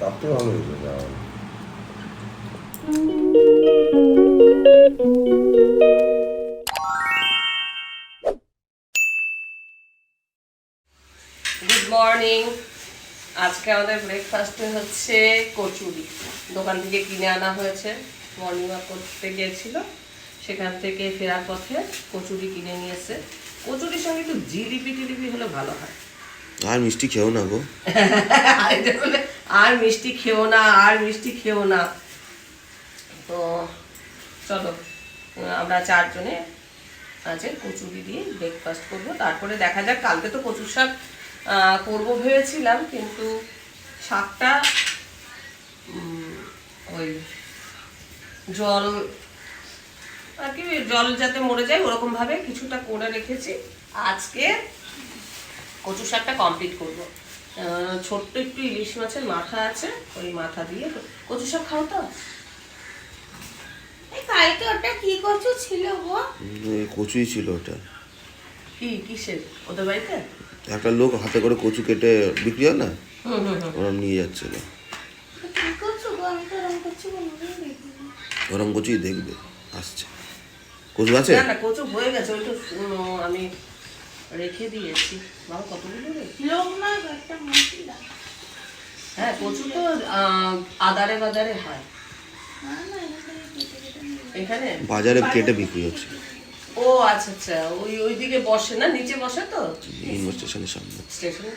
তার ভালো হয়েছে গুড মর্নিং আজকে আমাদের ব্রেকফাস্টে হচ্ছে কচুরি। দোকান থেকে কিনে আনা হয়েছে। মর্নিং ওয়াক করতে গিয়েছিল। সেখান থেকে ফেরার পথে কচুরি কিনে নিয়েছে। কচুরির সঙ্গে একটু জিলিপি টিলিপি হলে ভালো হয়। আর মিষ্টি খেও না গো। আর মিষ্টি খেও না, আর মিষ্টি খেও না। তো চলো, আমরা চারজনে আছে কচুরি দিয়ে ব্রেকফাস্ট করব। তারপরে দেখা যাক, কালকে তো কচুর শাক করব ভেবেছিলাম, কিন্তু শাকটা ওই জল, আর কি, জল যাতে মরে যায় ওরকম ভাবে কিছুটা করে রেখেছি। আজকে কচু শাকটা কমপ্লিট করব। ছোট্ট একটু ইলিশ মাছের মাথা আছে ওই মাথা দিয়ে কচু শাক খাও তো? কালকে ওটা কি কচু ছিল গো? কচুই ছিল ওটা। কি কিসের? ওদের বাড়িতে? একটা লোক হাতে করে কচু কেটে বিক্রি হয় না? হুম হুম হুম। ওরম নিয়ে যাচ্ছিল। ওরম কচুই দেখবে আসছে। কচু আছে? না না কচু হয়ে গেছে ওই তো আমি রেখে দিয়েছি। বাবা কতগুলো রে? লোক নয় একটা হ্যাঁ প্রচুর তো আদারে বাদারে হয়। এখানে? বাজারে কেটে বিক্রি হচ্ছে। ও আচ্ছা আচ্ছা। ওই ওইদিকে বসে না? নিচে বসে তো? স্টেশনের সামনে। স্টেশনে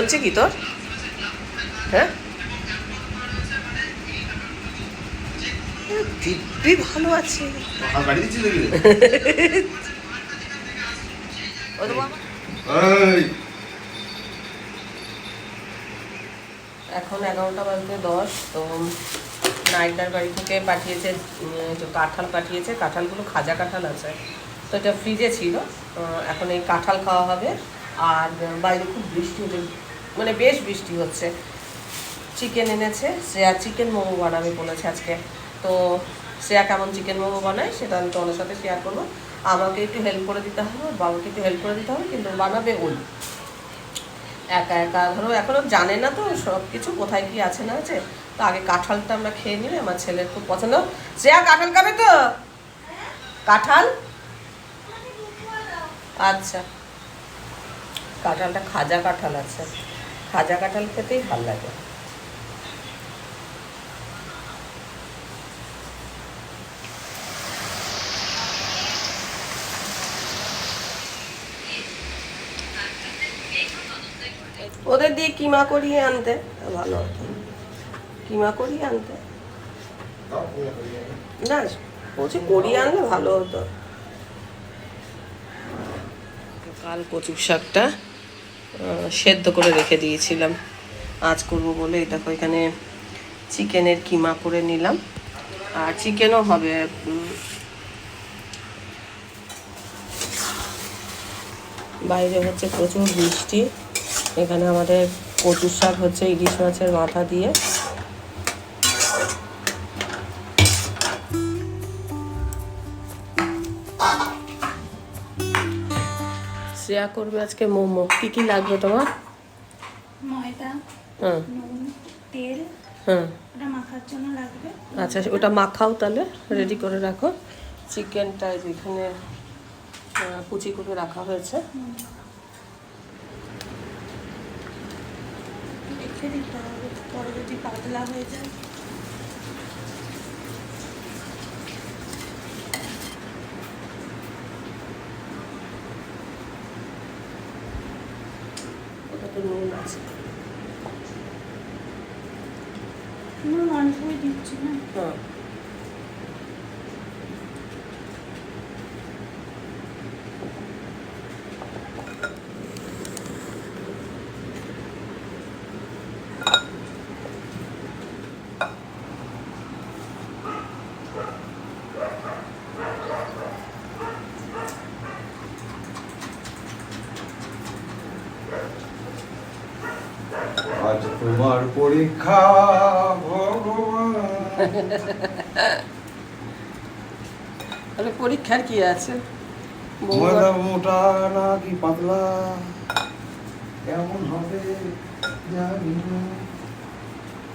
হচ্ছে কি তোর? হ্যাঁ? দিব্যি ভালো আছে এখন এগারোটা বাজতে দশ তো নাইটদার বাড়ি থেকে পাঠিয়েছে কাঁঠাল পাঠিয়েছে। কাঁঠালগুলো খাজা কাঁঠাল আছে। তো এটা ফ্রিজে ছিল। এখন এই কাঁঠাল খাওয়া হবে। আর বাইরে খুব বৃষ্টি হচ্ছে মানে বেশ বৃষ্টি হচ্ছে। চিকেন এনেছে, শ্রেয়া চিকেন মোমো বানাবে বলেছে আজকে। তো শ্রেয়া কেমন চিকেন মোমো বানায় সেটা আমি তোমাদের সাথে শেয়ার করব। আমাকে একটু হেল্প করে দিতে হবে বাবাকে একটু হেল্প করে দিতে হবে, কিন্তু বানাবে ওই। একা একা, ধরো এখনও জানে না তো সব কিছু কোথায় কি আছে না আছে। তো আগে কাঁঠালটা আমরা খেয়ে নিলে, আমার ছেলের খুব পছন্দ। শ্রেয়া, কাঁঠাল খাবে তো? কাঁঠাল? আচ্ছা। কাঁঠালটা খাজা কাঁঠাল আছে। খাজা কাঁঠাল খেতেই ভালো লাগে। ওদের দিয়ে কিমা করিয়ে আনতে ভালো হতো। কিমা করিয়ে আনতে? না বলছি করিয়ে আনলে ভালো হতো। কাল কচুর শাকটা সেদ্ধ করে রেখে দিয়েছিলাম। আজ করব বলে দেখো এখানে চিকেনের কিমা করে নিলাম। আর চিকেনও হবে বাইরে হচ্ছে প্রচুর বৃষ্টি। এখানে আমাদের কচুর শাক হচ্ছে, ইলিশ মাছের মাথা দিয়ে। শ্রেয়া করবে আজকে মোমো। কি কি লাগবে তোমার? ময়দা হ্যাঁ। তেল। হ্যাঁ। ওটা মাখার জন্য লাগবে। আচ্ছা ওটা মাখাও তাহলে রেডি করে রাখো। চিকেনটা এখানে কুচি করে রাখা হয়েছে। হবে পরে যদি পাতলা হয়ে যায়। নুন আছে নুন অল্পই দিচ্ছি না? হ্যাঁ আজ তোমার পরীক্ষা ভগবান। তাহলে পরীক্ষার কি আছে? ময়দা মোটা না কি পাতলা? কেমন হবে জানি না।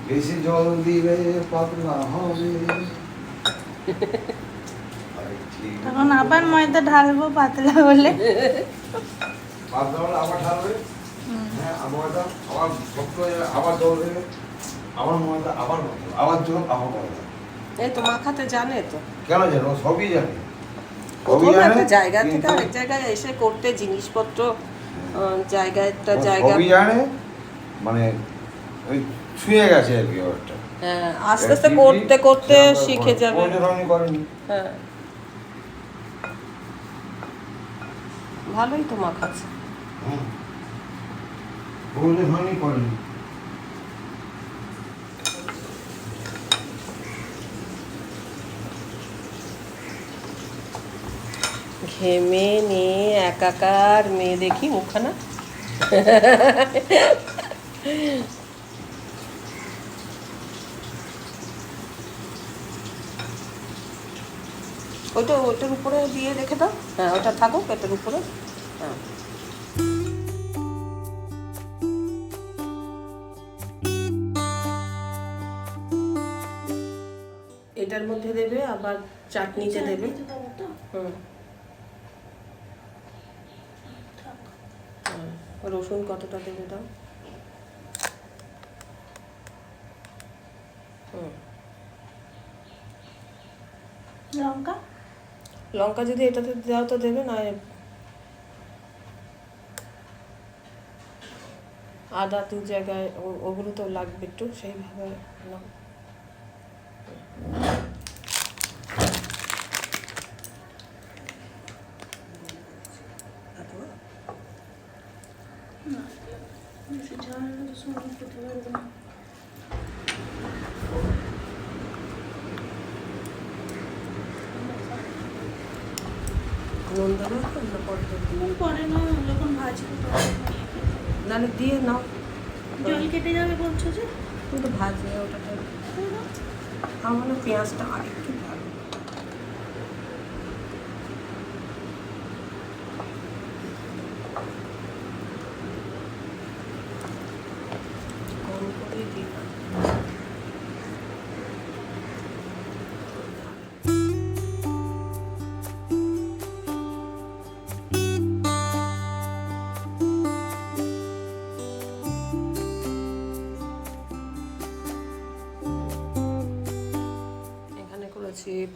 বেশি জল দিলে পাতলা হবে। তখন আবার ময়দা ঢালবো পাতলা হলে পাতলা হলে আবার ঢালবে? হ্যাঁ আবার আবার শক্ত হয়ে যাবে আবার জল দেবে আবার ময়দা আবার ময়দা আবার জল আবার ময়দা এই তো মাখাতে জানে তো। কেন জানো? সবই জানে। সবই জানে, জায়গা থেকে আরেক জায়গায় এসে করতে জিনিসপত্র জায়গা একটা জায়গা সবই জানে মানে ওই ছুঁয়ে গেছে আর কি ব্যাপারটা। হ্যাঁ আস্তে আস্তে করতে করতে শিখে যাবে। হ্যাঁ। ভালোই তো মাখাচ্ছে হুম। কোনোদিন হয়নি করেনি। ঘেমে নিয়ে একাকার মেয়ে দেখি মুখখানা। ওইটা ওইটার উপরে দিয়ে রেখে দাও। হ্যাঁ ওটা থাকুক, এটার উপরে। হ্যাঁ। আবার চাটনিতে দেবে। হুম। রসুন কতটা দেবে দাও? লঙ্কা? লঙ্কা যদি এটাতে দাও তো দেবে না আদা দু জায়গায় ওগুলো তো লাগবে একটু সেইভাবে নাও। বেশি ঝাল হলে শুনে খেতে পারব না নুন দেবে না পরে দেবে? নুন পরে না যখন ভাজবো তখন নিয়ে খেতে হবে। নাহলে দিয়ে নাও। জল কেটে যাবে বলছো যে? তুমি তো ভাজবে ওটাকে আমার পেঁয়াজটা আরেকটু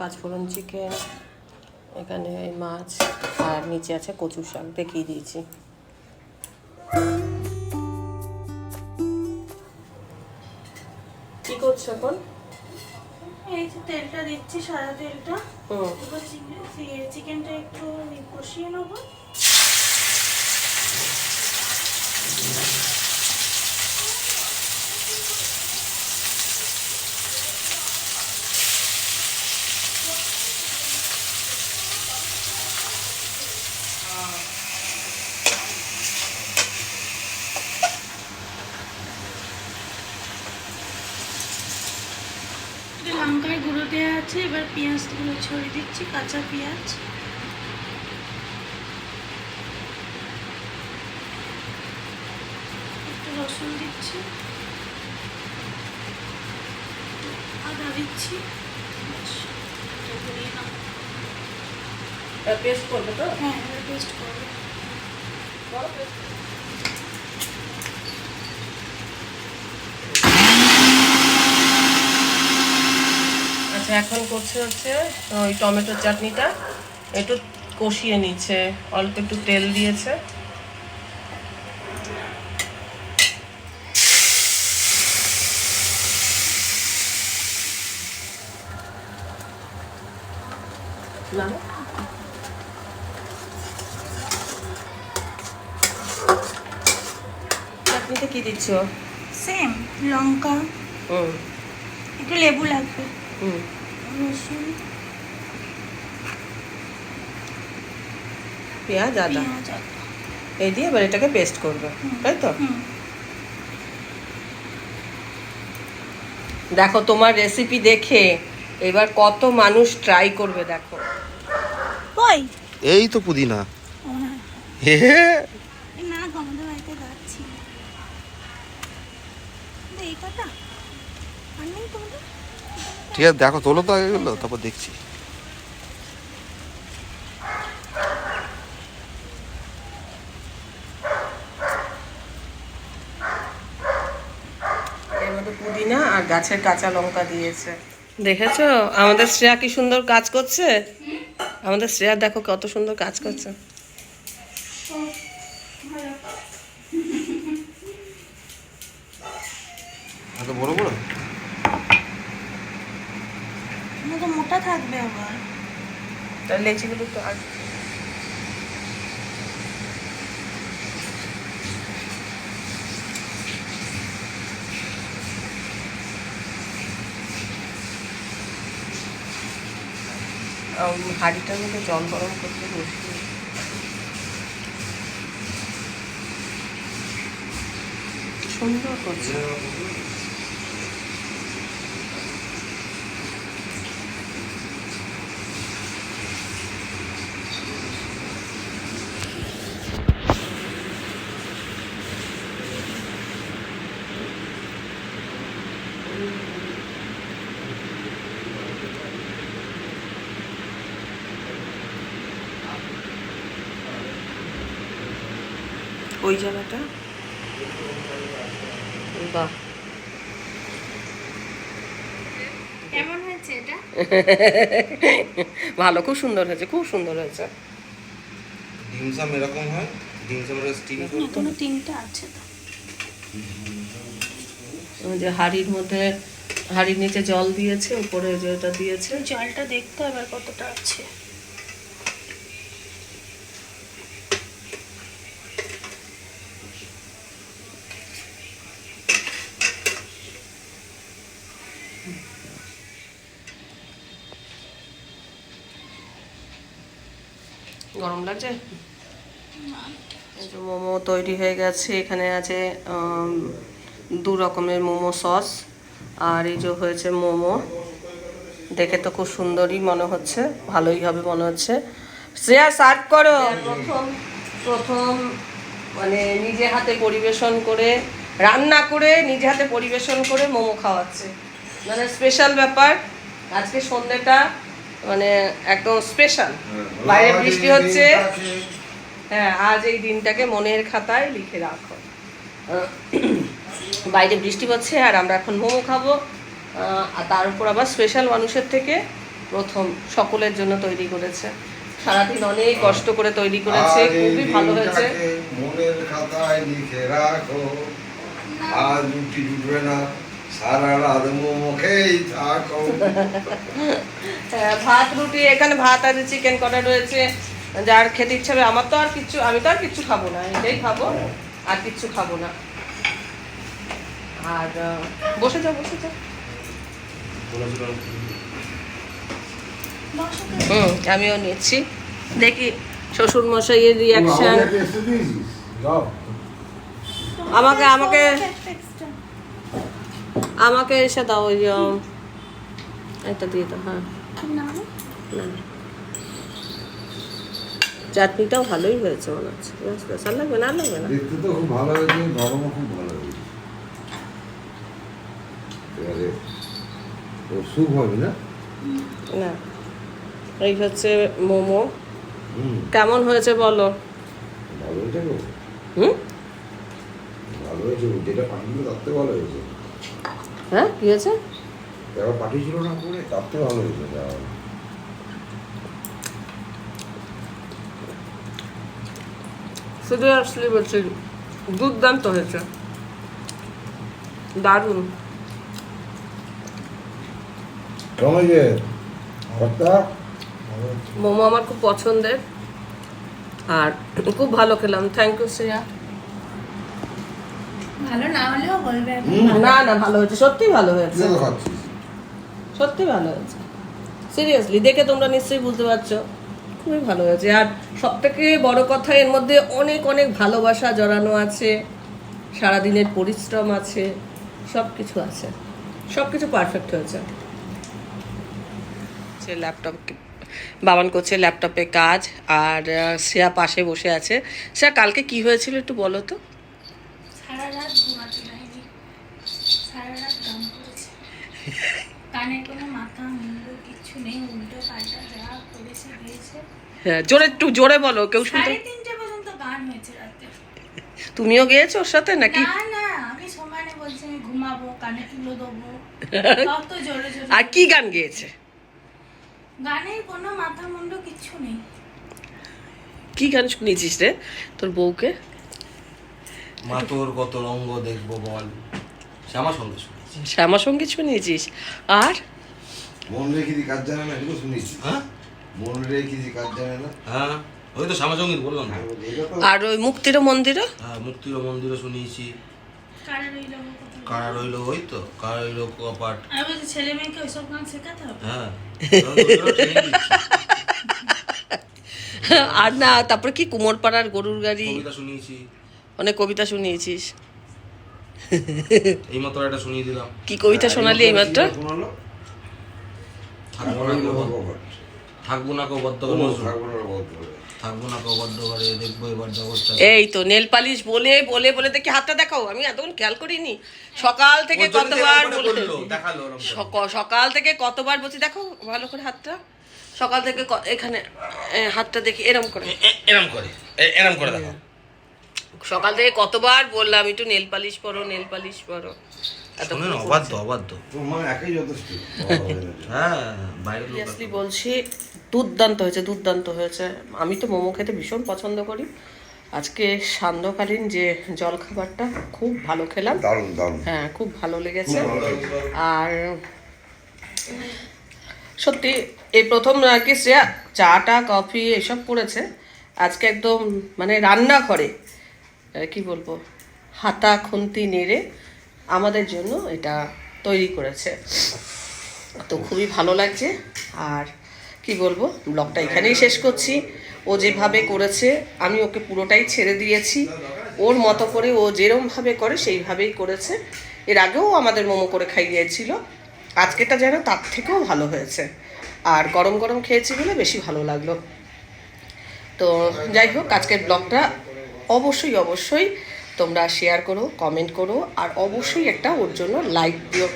পাঁচফোড়ন চিকেন এখানে মাছ আর নিচে আছে কচু শাক দেখিয়ে দিয়েছি। কি করছ এখন? এই যে তেলটা দিচ্ছি সাদা তেলটা। হুম। চিকেনটা একটু কষিয়ে নেব এটা লঙ্কায় গুঁড়ো দেওয়া আছে এবার পেঁয়াজগুলো ছড়িয়ে দিচ্ছি কাঁচা পেঁয়াজ একটু রসুন দিচ্ছি। আদা দিচ্ছি। পেস্ট করবে তো? হ্যাঁ পেস্ট করব। এখন করছে হচ্ছে ওই টমেটোর চাটনিটা। একটু কষিয়ে নিচ্ছে অল্প একটু তেল দিয়েছে। চাটনিতে কি দিচ্ছ? সেম লঙ্কা। হুম। একটু লেবু লাগবে। হুম। রসুন। পেঁয়াজ আদা। এই দিয়ে এবার এটাকে পেস্ট করবে তাই তো? দেখো তোমার রেসিপি দেখে এবার কত মানুষ ট্রাই করবে দেখো। কই এই তো পুদিনা। না। আমাদের বাড়িতে আর নেই তোমাদের? ঠিক আছে দেখো তোলো তো আগে এগুলো তারপর দেখছি। এর মধ্যে পুদিনা আর গাছের কাঁচা লঙ্কা দিয়েছে। দেখেছ? আমাদের শ্রেয়া কি সুন্দর কাজ করছে? আমাদের শ্রেয়া দেখো কত সুন্দর কাজ করছে। এত বড় বড় না তো মোটা থাকবে আবার। তার লেচিগুলো তো আর হাঁড়িটার মধ্যে জল গরম করতে বসি। সুন্দর করছে। ওই জায়গাটা বাহ। কেমন হয়েছে এটা? ভালো খুব সুন্দর হয়েছে খুব সুন্দর হয়েছে। ডিমসাম এরকম হয়? স্টিম তিনটা আছে ওই যে হাড়ির মধ্যে হাড়ির নিচে জল দিয়েছে উপরে যে ওটা দিয়েছে। জলটা দেখতে হবে আর কতটা আছে। গরম লাগছে? এই যে মোমো তৈরি হয়ে গেছে এখানে আছে দু রকমের মোমো সস আর এই যে হয়েছে মোমো। দেখে তো খুব সুন্দরই মনে হচ্ছে ভালোই হবে মনে হচ্ছে। শ্রেয়া সার্ভ করো। প্রথম প্রথম মানে নিজে হাতে পরিবেশন করে রান্না করে নিজে হাতে পরিবেশন করে মোমো খাওয়াচ্ছে। মানে স্পেশাল ব্যাপার আজকে সন্ধ্যেটা মানে একদম স্পেশাল বাইরে বৃষ্টি হচ্ছে। হ্যাঁ আজ এই দিনটাকে মনের খাতায় লিখে রাখো। বাইরে বৃষ্টি হচ্ছে আর আমরা এখন মোমো খাব। আর তার উপর আবার স্পেশাল মানুষের থেকে প্রথম সকলের জন্য তৈরি করেছে। সারাদিন অনেক কষ্ট করে তৈরি করেছে খুবই ভালো হয়েছে। মনের খাতায় লিখে রাখো। আর রুটি জুটবে না। সারা রাত মুখেই থাকো। হ্যাঁ, ভাত রুটি এখানে ভাত আছে চিকেন করা রয়েছে যার খেতে ইচ্ছা হবে আমার তো আর কিচ্ছু আমি তো আর কিচ্ছু খাব না এটাই খাব আর কিচ্ছু খাব না। আর বসে যাও বসে যাও। হুম আমিও নিচ্ছি। দেখি শ্বশুর মশাইয়ের রিয়াকশন আমাকে। আমাকে আমাকে এসে দাও ওই এটা দিয়ে দাও হ্যাঁ। চাটনিটাও ভালোই হয়েছে মনে হচ্ছে। স্পেশাল লাগবে না আর লাগবে না? দেখতে তো খুব ভালো হয়েছে গরমও খুব ভালো হয়েছে। এবারে ও স্যুপ হবে না? না। এই হচ্ছে মোমো। কেমন হয়েছে বলো? ভালো হয়েছে হুম? ভালো হয়েছে। যেটা তার থেকে ভালো হয়েছে। হ্যাঁ কি হয়েছে? পাঠিয়েছিল না করে তার থেকে ভালো হয়েছে। সিরিয়াসলি বলছি দুর্দান্ত হয়েছে। দারুণ। কেমন হয়েছে? মোমো আমার খুব পছন্দের। আর খুব ভালো খেলাম। Thank you Shreya. ভালো না হলেও বলবে। না না ভালো হয়েছে। সত্যি ভালো হয়েছে। সত্যি ভালো হয়েছে। সিরিয়াসলি দেখে তোমরা নিশ্চয়ই বুঝতে পারছ। খুবই ভালো হয়েছে। আর সব থেকে বড় কথা এর মধ্যে অনেক অনেক ভালোবাসা জড়ানো আছে। সারাদিনের পরিশ্রম আছে। সব কিছু আছে। সব কিছু পারফেক্ট হয়েছে সে ল্যাপটপ বাবান করছে ল্যাপটপে কাজ আর শ্রেয়া পাশে বসে আছে। শ্রেয়া কালকে কি হয়েছিল একটু বলো তো সারা রাত ঘুমাতে পারিনি সারা রাত গান করেছে কানে কোনো মাথা মুন্ডু কিচ্ছু নেই উল্টো পাল্টা যা করেছে দিয়েছে হ্যাঁ জোরে একটু জোরে বলো কেউ শুনতে তুমিও গিয়েছো ওর সাথে নাকি? না না আমি সমানে বলছি আমি ঘুমাবো কানে তুলো দেবো। তত জোরে জোরে। আর কি গান গেয়েছে? গানের কোনো মাথা মুন্ডু কিচ্ছু নেই। কি গান শুনেছিস রে তোর বউকে? মা তোর কত রঙ্গ দেখব বল। শ্যামা সঙ্গে শুনেছি। শ্যামা সংগীত শুনিয়েছিস আর? মন রেখে দি কাজ জানে না এগুলো শুনেছি। হ্যাঁ? রেখে কাজ জানে না? হ্যাঁ ওই তো বললাম তো। আর ওই মুক্তির মন্দিরও? হ্যাঁ মুক্তির মন্দিরও শুনিয়েছি। কারে রইল কারা রইল ওই তো কারা রইল কপাট আমি বলছি ছেলে মেয়েকে ওইসব গান শেখাতে হবে? হ্যাঁ। আর না তারপরে কি কুমোরপাড়ার গরুর গাড়ি? শুনিয়েছি। অনেক কবিতা শুনিয়েছিস। এই মাত্র একটা শুনিয়ে দিলাম। কি কবিতা শোনালি এইমাত্র থাকব থাকব না কো বদ্ধ নজরুল। থাকব না বলতে হবে থাকব না কো বদ্ধ ঘরে দেখব এবার জগৎটা। এই তো নেল পালিশ বলে বলে বলে দেখি হাতটা দেখাও। আমি এতক্ষণ খেয়াল করিনি। সকাল থেকে কতবার করে। সকাল থেকে কতবার বলছি দেখো ভালো করে হাতটা। সকাল থেকে এখানে হাতটা দেখি এরম করে। এরম করে এরম করে দেখো সকাল থেকে কতবার বললাম একটু নেল পালিশ পরো নেল পালিশ পরো। শোনে অবাধ্য অবাধ্য। একাই যথেষ্ট। বাবা হয়ে বলছি দুর্দান্ত হয়েছে দুর্দান্ত হয়েছে। আমি তো মোমো খেতে ভীষণ পছন্দ করি। আজকে সান্ধ্যকালীন যে জলখাবারটা খুব ভালো খেলাম। দারুণ দারুণ। হ্যাঁ খুব ভালো লেগেছে। আর সত্যি এই প্রথম আর কি শ্রেয়া চাটা কফি এসব করেছে। আজকে একদম মানে রান্নাঘরে আহ, কি বলব হাতা খুন্তি নেড়ে আমাদের জন্য এটা তৈরি করেছে। তো খুবই ভালো লাগছে। আর কি বলব, ব্লগটা এখানেই শেষ করছি। ও যেভাবে করেছে, আমি ওকে পুরোটাই ছেড়ে দিয়েছি। ওর মতো করে ও যেরমভাবে করে, সেইভাবেই করেছে। এর আগেও আমাদের মোমো করে খাই খাইয়েছিল। আজকেটা যেন তার থেকেও ভালো হয়েছে। আর গরম গরম খেয়েছি বলে বেশি ভালো লাগল। তো যাই হোক, আজকের ব্লগটা অবশ্যই অবশ্যই তোমরা শেয়ার করো কমেন্ট করো, আর অবশ্যই একটা ওর জন্য লাইক দিও।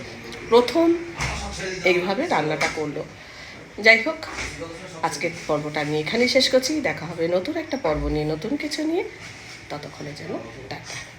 প্রথম এইভাবে রান্নাটা করল। যাই হোক, আজকের পর্বটা আমি এখানেই শেষ করছি। দেখা হবে নতুন একটা পর্ব নিয়ে, নতুন কিছু নিয়ে। ততক্ষণে যেন টাটা।